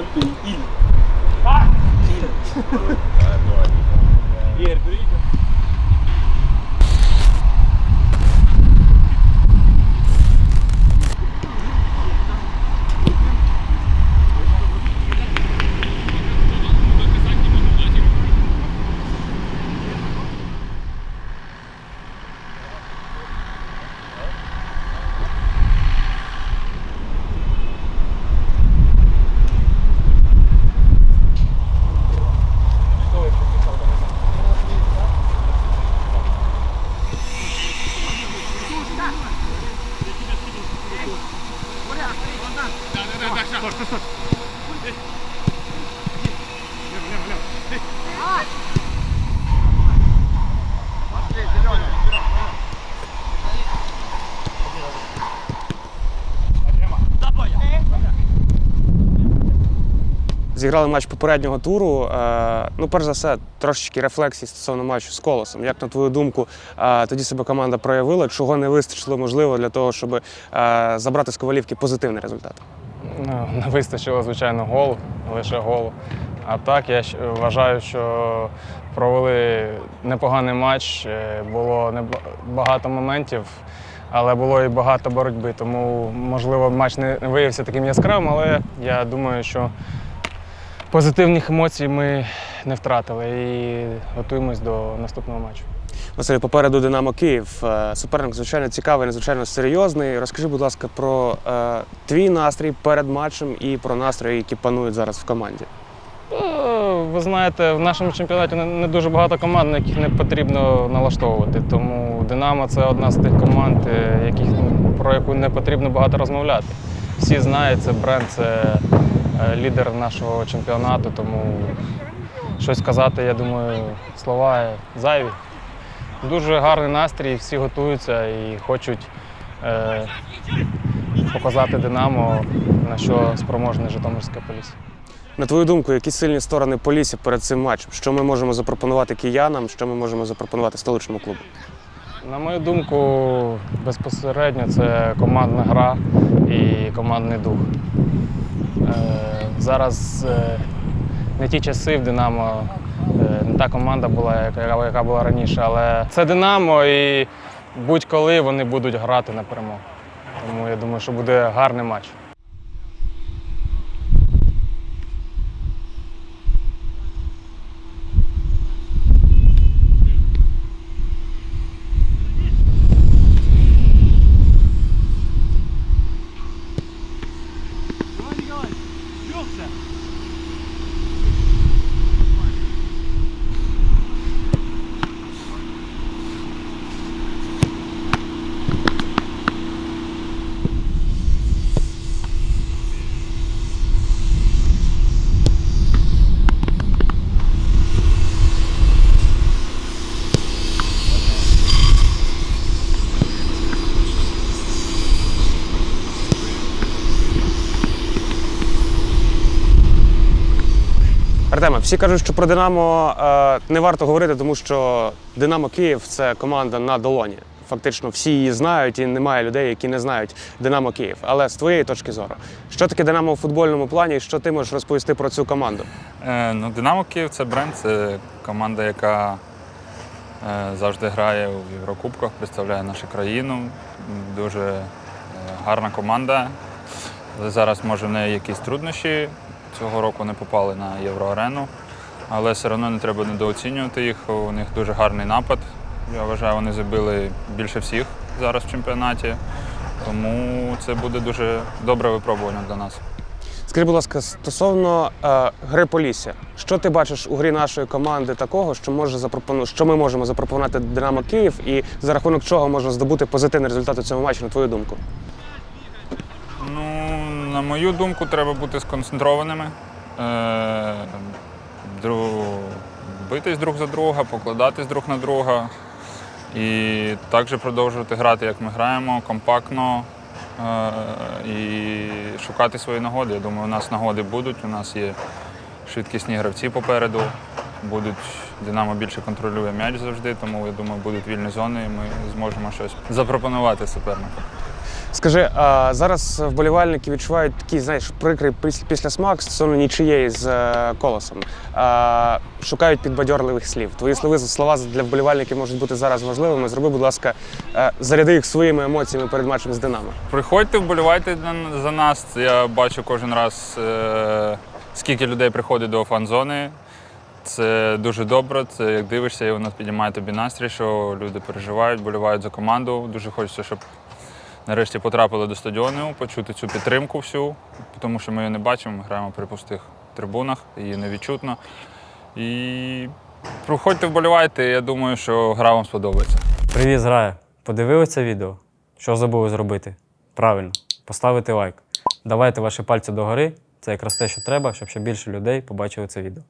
Gracias. Зіграли матч попереднього туру. Е, Ну, перш за все, трошечки рефлексії стосовно матчу з колосом. Як на твою думку, е, тоді себе команда проявила, чого не вистачило можливо для того, щоб е, забрати з ковалівки позитивний результат? Ну, не вистачило, звичайно, голу, лише голу. А так я вважаю, що провели непоганий матч. е, Було багато моментів, але було і багато боротьби. Тому, можливо, матч не виявився таким яскравим, але я думаю, що позитивних емоцій ми не втратили і готуємось до наступного матчу. Василь, попереду Динамо Київ. Е, Суперник, звичайно, цікавий, надзвичайно серйозний. Розкажи, будь ласка, про е, твій настрій перед матчем і про настрої, які панують зараз в команді. Е, Ви знаєте, в нашому чемпіонаті не- дуже багато команд, на яких не потрібно налаштовувати. Тому Динамо це одна з тих команд, е, яких, про яку не потрібно багато розмовляти. Всі знають, це бренд, це лідер нашого чемпіонату, тому щось сказати, я думаю, слова зайві. Дуже гарний настрій, всі готуються і хочуть е, показати Динамо, на що спроможне Житомирське Полісся. На твою думку, які сильні сторони Полісся перед цим матчем? Що ми можемо запропонувати киянам, що ми можемо запропонувати столичному клубу? На мою думку, безпосередньо це командна гра і командний дух. Е, Зараз е, не ті часи в Динамо, не та команда була, яка, яка була раніше, але це Динамо і будь-коли вони будуть грати на перемогу. Тому я думаю, що буде гарний матч. Артеме, всі кажуть, що про Динамо е, не варто говорити, тому що Динамо Київ це команда на долоні. Фактично всі її знають, і немає людей, які не знають Динамо Київ. Але з твоєї точки зору, що таке Динамо у футбольному плані, що ти можеш розповісти про цю команду? Е, Ну, Динамо Київ це бренд, це команда, яка е, завжди грає у Єврокубках, представляє нашу країну. Дуже е, гарна команда. Зараз, може, в неї якісь труднощі. Цього року не попали на Євроарену. Але все одно не треба недооцінювати їх. У них дуже гарний напад. Я вважаю, вони забили більше всіх зараз в чемпіонаті. Тому це буде дуже добре випробування для нас. Скажи, будь ласка, стосовно е, гри Полісся, що ти бачиш у грі нашої команди такого, що може запропону... що ми можемо запропонувати Динамо Київ, і за рахунок чого можна здобути позитивний результат у цьому матчі, на твою думку? На мою думку, треба бути сконцентрованими, е, битись друг за друга, покладатись друг на друга. І також продовжувати грати, як ми граємо, компактно е, і шукати свої нагоди. Я думаю, у нас нагоди будуть, у нас є швидкісні гравці попереду. Будуть Динамо більше контролює м'яч завжди, тому я думаю, будуть вільні зони і ми зможемо щось запропонувати супернику. Скажи, а зараз вболівальники відчувають такий, знаєш, прикрий піс- післясмак стосовно нічиєї з е, колосом. А, шукають підбадьорливих слів. Твої слова, слова для вболівальників можуть бути зараз важливими. Зроби, будь ласка, е, заряди їх своїми емоціями перед матчем з Динамо. Приходьте, вболівайте за нас. Я бачу кожен раз, е, скільки людей приходить до фан-зони. Це дуже добре. Це як дивишся, і воно піднімає тобі настрій, що люди переживають, болівають за команду. Дуже хочеться, щоб нарешті потрапили до стадіону, почути цю підтримку всю, тому що ми її не бачимо. Ми граємо при пустих трибунах, її не відчутно. І приходьте, вболівайте. Я думаю, що гра вам сподобається. Привіт, зграя! Подивилися відео? Що забули зробити? Правильно, поставити лайк. Давайте ваші пальці догори. Це якраз те, що треба, щоб ще більше людей побачили це відео.